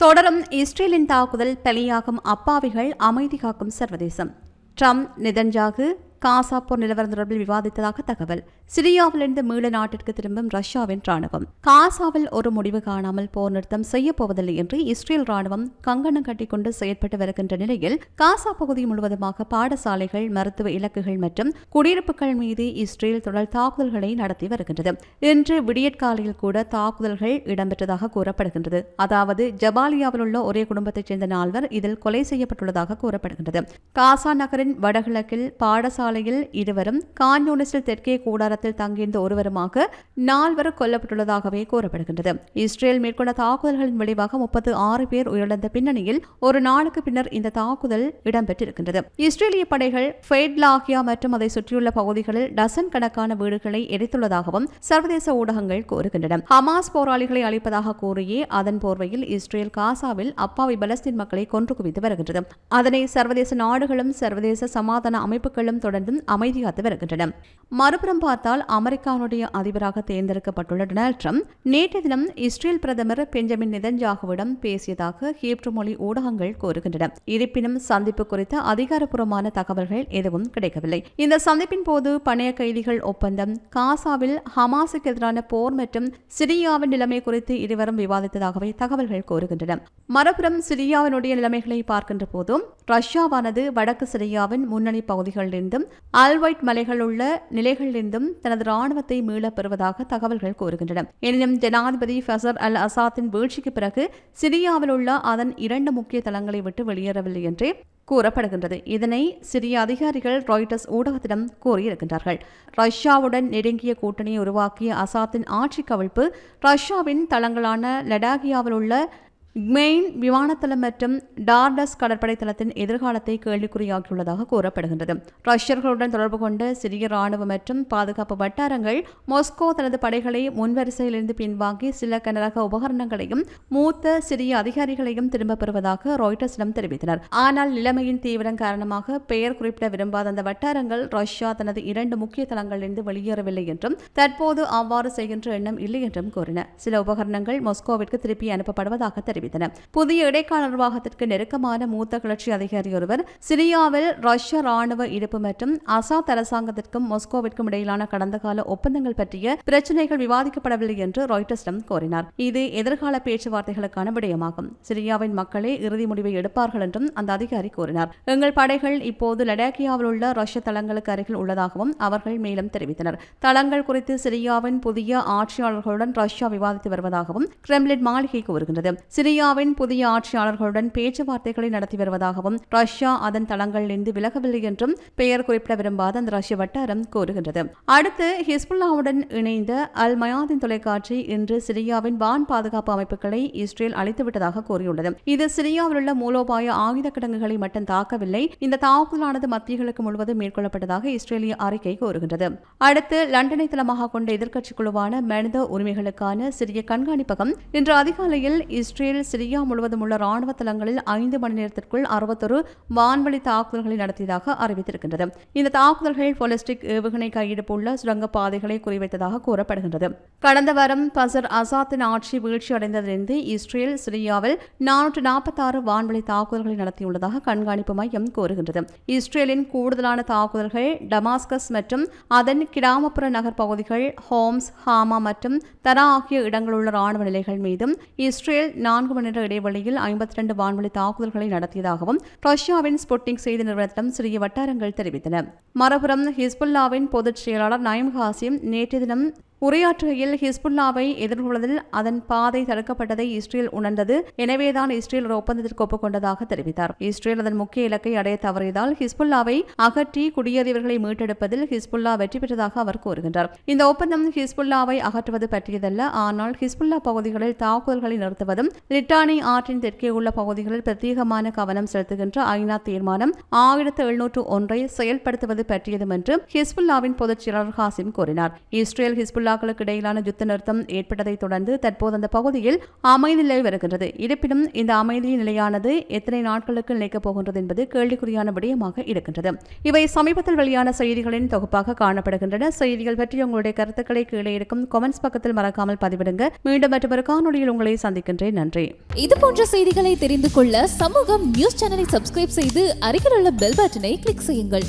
தொடரும் இஸ்ரேலின் தாக்குதல் பலியாகும் அப்பாவிகள் அமைதி காக்கும் சர்வதேசம். ட்ரம்ப் நிதன்ஜாகு காசா போர் நிலவரம் தொடர்பில் விவாதித்ததாக தகவல். சிரியாவிலிருந்து மீள நாட்டிற்கு திரும்பும் ரஷ்யாவின் ராணுவம். காசாவில் ஒரு முடிவு காணாமல் போர் நிறுத்தம் செய்யப்போவதில்லை என்று இஸ்ரேல் ராணுவம் கங்கணம் கட்டிக்கொண்டு செயற்பட்டு வருகின்ற நிலையில் காசா பகுதி முழுவதுமாக பாடசாலைகள் மருத்துவ இலக்குகள் மற்றும் குடியிருப்புகள் மீது இஸ்ரேல் தொடர் தாக்குதல்களை நடத்தி வருகின்றது. இன்று விடியற்காலையில் கூட தாக்குதல்கள் இடம்பெற்றதாக கூறப்படுகின்றது. அதாவது ஜபாலியாவில் உள்ள ஒரே குடும்பத்தைச் சேர்ந்த நால்வர் இதில் கொலை செய்யப்பட்டுள்ளதாக கூறப்படுகின்றது. காசா நகரின் வடகிழக்கில் பாடசாலை சாலையில் இருவரும் கான்யூனிஸ்டில் தெற்கே கூடாரத்தில் தங்கியிருந்த ஒருவருமாக நால்வர் கொல்லப்பட்டுள்ளதாகவே கூறப்படுகின்றது. இஸ்ரேல் மேற்கொண்ட தாக்குதல்களின் விளைவாக முப்பத்து ஆறு பேர் உயிரிழந்த பின்னணியில் ஒரு நாளுக்கு பின்னர் இந்த தாக்குதல் இடம்பெற்றிருக்கின்றது. இஸ்ரேலிய படைகள் ஃபெய்ட்லாகியா மற்றும் அதை சுற்றியுள்ள பகுதிகளில் டசன் கணக்கான வீடுகளை எரித்துள்ளதாகவும் சர்வதேச ஊடகங்கள் கூறுகின்றன. ஹமாஸ் போராளிகளை அளிப்பதாக கூறியே அதன் போர்வையில் இஸ்ரேல் காசாவில் அப்பாவி பலஸ்தீன் மக்களை கொன்று குவித்து வருகின்றது. அதனை சர்வதேச நாடுகளும் சர்வதேச சமாதான அமைப்புகளும் தொடர்ந்து அமைதி காத்து வருகின்றன. மறுபுறம் பார்த்தால் அமெரிக்காவுடைய அதிபராக தேர்ந்தெடுக்கப்பட்டுள்ள டொனால்ட் ட்ரம்ப் நேற்று தினம் இஸ்ரேல் பிரதமர் பெஞ்சமின் நிதன்ஜாகுவிடம் பேசியதாக ஹீப்ரு மொழி ஊடகங்கள் கூறுகின்றன. இருப்பினும் சந்திப்பு குறித்த அதிகாரப்பூர்வமான தகவல்கள் எதுவும் கிடைக்கவில்லை. இந்த சந்திப்பின் போது பணைய கைதிகள் ஒப்பந்தம் காசாவில் ஹமாஸுக்கு எதிரான போர் மற்றும் சிரியாவின் நிலைமை குறித்து இருவரும் விவாதித்ததாகவே தகவல்கள் கூறுகின்றன. மறுபுறம் சிரியாவினுடைய நிலைமைகளை பார்க்கின்ற போதும் ரஷ்யாவானது வடக்கு சிரியாவின் முன்னணி பகுதிகளிலிருந்தும் ஆல்வைட் மலைகள் உள்ள நிலைகளிலிருந்தும் தனது ராணுவத்தை மீளப் பெறுவதாக தகவல்கள் கூறுகின்றன. எனினும் ஜனாதிபதி ஃபசர் அல் அசாத்தின் வீழ்ச்சிக்கு பிறகு சிரியாவில் உள்ள அதன் இரண்டு முக்கிய தளங்களை விட்டு வெளியேறவில்லை என்றே கூறப்படுகின்றது. இதனை சிறிய அதிகாரிகள் ராய்டர்ஸ் ஊடகத்திடம் கூறியிருக்கின்றார்கள். ரஷ்யாவுடன் நெருங்கிய கூட்டணியை உருவாக்கிய அசாத்தின் ஆட்சி கவிழ்ப்பு ரஷ்யாவின் தளங்களான லடாகியாவில் உள்ள மெயின் விமானத்தளம் மற்றும் டார்டஸ் கடற்படை தளத்தின் எதிர்காலத்தை கேள்விக்குறியாகியுள்ளதாக கூறப்படுகின்றது. ரஷ்யர்களுடன் தொடர்பு கொண்ட சிறிய ராணுவ மற்றும் பாதுகாப்பு வட்டாரங்கள் மாஸ்கோ தனது படைகளை முன்வரிசையிலிருந்து பின்வாங்கி சில கனரக உபகரணங்களையும் மூத்த சிறிய அதிகாரிகளையும் திரும்பப் பெறுவதாக ராய்டர்ஸிடம் தெரிவித்தனர். ஆனால் நிலைமையின் தீவிரம் காரணமாக பெயர் குறிப்பிட விரும்பாத அந்த வட்டாரங்கள் ரஷ்யா தனது இரண்டு முக்கிய தளங்களிலிருந்து வெளியேறவில்லை என்றும் தற்போது அவ்வாறு செய்கின்ற எண்ணம் இல்லை என்றும் கூறின. சில உபகரணங்கள் மாஸ்கோவிற்கு திருப்பி அனுப்பப்படுவதாக தெரிவித்தனர். தெரிவித்தன புதிய இடைக்கால நிர்வாகத்திற்கு நெருக்கமான மூத்த கிளர்ச்சி அதிகாரி ஒருவர் சிரியாவில் ரஷ்ய ராணுவ இருப்பு மற்றும் அசாத் அரசாங்கத்திற்கும் மாஸ்கோவிற்கும் இடையிலான கடந்த கால ஒப்பந்தங்கள் பற்றிய பிரச்சினைகள் விவாதிக்கப்படவில்லை என்று ராய்டர்ஸிடம் கோரினார் இது எதிர்கால பேச்சுவார்த்தைகளுக்கான விடயமாகும். சிரியாவின் மக்களே இறுதி முடிவை எடுப்பார்கள் என்றும் அந்த அதிகாரி கூறினார். எங்கள் படைகள் இப்போது லடாக்கியாவில் உள்ள ரஷ்ய தளங்களுக்கு அருகில் உள்ளதாகவும் அவர்கள் மேலும் தெரிவித்தனர். தளங்கள் குறித்து சிரியாவின் புதிய ஆட்சியாளர்களுடன் ரஷ்யா விவாதித்து வருவதாகவும் கிரெம்லின் மாளிகை கூறுகின்றது. சிரியா சிரியாவின் புதிய ஆட்சியாளர்களுடன் பேச்சுவார்த்தைகளை நடத்தி வருவதாகவும் ரஷ்யா அதன் தளங்களிலிருந்து விலகவில்லை என்றும் பெயர் குறிப்பிட விரும்பாத அந்த ரஷ்ய வட்டாரம் கூறுகின்றது. அடுத்து ஹிஸ்புல்லாவுடன் இணைந்த அல் மயாதின் தொலைக்காட்சி இன்று சிரியாவின் வான் பாதுகாப்பு அமைப்புகளை இஸ்ரேல் அழித்துவிட்டதாக கூறியுள்ளது. இது சிரியாவில் உள்ள மூலோபாய ஆயுத கிடங்குகளை மட்டும் தாக்கவில்லை இந்த தாக்குதலானது மத்தியர்களுக்கு முழுவதும் மேற்கொள்ளப்பட்டதாக இஸ்ரேலிய அறிக்கை கூறுகின்றது. அடுத்து லண்டனை தளமாக கொண்ட எதிர்க்கட்சி குழுவான மனித உரிமைகளுக்கான சிறிய கண்காணிப்பகம் இன்று அதிகாலையில் இஸ்ரேல் சிரியா முழுவதும் உள்ள ராணுவ தளங்களில் ஐந்து மணி நேரத்திற்குள் அறுபத்தொரு வான்வழி தாக்குதல்களை நடத்தியதாக அறிவித்திருக்கின்றது. இந்த தாக்குதல்கள் பொலிஸ்டிக் ஏவுகணை கையிருப்புள்ள சுரங்க குறிவைத்ததாக கூறப்படுகின்றது. கடந்த வாரம் பசர் அசாத்தின் ஆட்சி வீழ்ச்சி அடைந்ததிலிருந்து இஸ்ரேல் சிரியாவில் நானூற்று நாற்பத்தாறு வான்வழி தாக்குதல்களை நடத்தியுள்ளதாக கண்காணிப்பு மையம் கூறுகின்றது. இஸ்ரேலின் கூடுதலான தாக்குதல்கள் டமாஸ்கஸ் மற்றும் அதன் கிராமப்புற நகர் பகுதிகள் ஹோம்ஸ் ஹாமா மற்றும் தரா ஆகிய இடங்களுள்ள ராணுவ நிலைகள் மீதும் இஸ்ரேல் நான்கு மணி நேர இடைவெளியில் ஐம்பத்தி ரெண்டு வான்வழி தாக்குதல்களை நடத்தியதாகவும் ரஷ்யாவின் ஸ்புட்னிக் செய்தி நிறுவனத்திடம் சிறிய வட்டாரங்கள் தெரிவித்தன. மறுபுறம் ஹிஸ்புல்லாவின் பொதுச் செயலாளர் நயம் ஹாசிம் நேற்று தினம் உரையாற்றுகையில் ஹிஸ்புல்லாவை எதிர்கொள்வதில் அதன் பாதை தடுக்கப்பட்டதை இஸ்ரேல் உணர்ந்தது. எனவேதான் இஸ்ரேல் ஒரு ஒப்பந்தத்திற்கு ஒப்புக்கொண்டதாக தெரிவித்தார். இஸ்ரேல் அதன் முக்கிய இலக்கை அடைய தவறியதால் ஹிஸ்புல்லாவை அகற்றி குடியேறியவர்களை மீட்டெடுப்பதில் ஹிஸ்புல்லா வெற்றி பெற்றதாக அவர் கூறுகின்றார். இந்த ஒப்பந்தம் ஹிஸ்புல்லாவை அகற்றுவது பற்றியதல்ல. ஆனால் ஹிஸ்புல்லா பகுதிகளில் தாக்குதல்களை நிறுத்துவதும் லிட்டானி ஆற்றின் தெற்கே உள்ள பகுதிகளில் பிரத்யேகமான கவனம் செலுத்துகின்ற ஐநா தீர்மானம் ஆயிரத்து எழுநூற்று ஒன்றை செயல்படுத்துவது பற்றியதும் என்று ஹிஸ்புல்லாவின் பொதுச் செயலாளர் ஹாசிம் கூறினார். இஸ்ரேல் ஹிஸ்புல்லா ஹிஸ்புல்லாக்களுக்கு இடையிலான யுத்த நிறுத்தம் ஏற்பட்டதைத் தொடர்ந்து தற்போது அந்த பகுதியில் அமைதி நிலை வருகின்றது. இருப்பினும் இந்த அமைதி நிலையானது எத்தனை நாட்களுக்கு நிலைக்கப் போகின்றது என்பது கேள்விக்குறியான விடயமாக இருக்கின்றது. இவை சமீபத்தில் வெளியான செய்திகளின் தொகுப்பாக காணப்படுகின்றன. செய்திகள் பற்றி உங்களுடைய கருத்துக்களை கீழே இருக்கும் கமெண்ட்ஸ் பக்கத்தில் மறக்காமல் பதிவிடுங்க. மீண்டும் மற்றொரு காணொலியில் உங்களை சந்திக்கின்றேன். நன்றி. இது போன்ற செய்திகளை தெரிந்து கொள்ள சமூகம் நியூஸ் சேனலை சப்ஸ்கிரைப் செய்து அருகில் உள்ள பெல் பட்டனை கிளிக் செய்யுங்கள்.